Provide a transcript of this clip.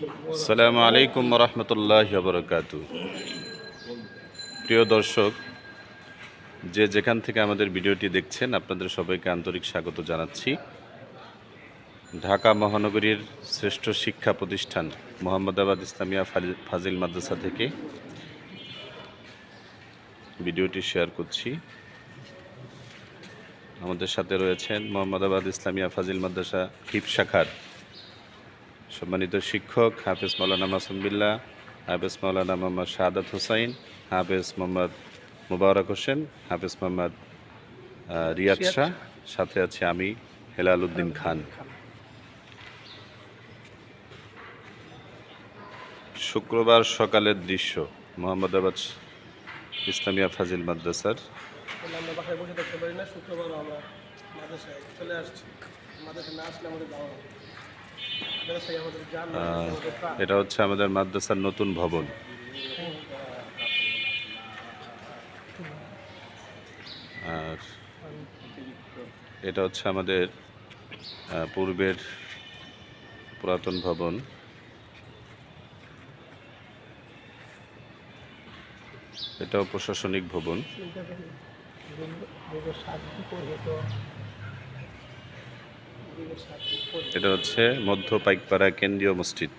আসসালামু আলাইকুম রহমতুল্লাহ বরকাতু প্রিয় দর্শক, যে যেখান থেকে আমাদের ভিডিওটি দেখছেন, আপনাদের সবাইকে আন্তরিক স্বাগত জানাচ্ছি। ঢাকা মহানগরীর শ্রেষ্ঠ শিক্ষা প্রতিষ্ঠান মোহাম্মদাবাদ ইসলামিয়া ফাজিল মাদ্রাসা থেকে ভিডিওটি শেয়ার করছি। আমাদের সাথে রয়েছেন মোহাম্মদাবাদ ইসলামিয়া ফাজিল মাদ্রাসা হিপ শাখার সম্মানিত শিক্ষক হাফেজ মৌলানা মাসুম বিল্লাহ হাফেজ মৌলানা মোহাম্মদ শাহাদাত হুসাইন হাফেজ মোহাম্মদ মুবারক হোসেন হাফেজ মোহাম্মদ রিয়াদ শাহ সাথে আছে আমি হেলাল উদ্দিন খান। শুক্রবার সকালের দৃশ্য মোহাম্মদাবাদ ইসলামিয়া ফাজিল মাদ্রাসার। শুক্রবার আমরা মাদ্রাসায় চলে আসছি। মাদ্রাসায় না আসলে আমাদের যাওয়া হবে মাদ্রাসায় আমাদের জান আহ, আমাদের প্রাণ। এটা হচ্ছে আমাদের মাদ্রাসার নতুন ভবন। আর এটা হচ্ছে আমাদের পূর্বের পুরাতন ভবন। এটাও প্রশাসনিক ভবন। এটা হচ্ছে মধ্য পাইকপাড়া কেন্দ্রীয় মসজিদ।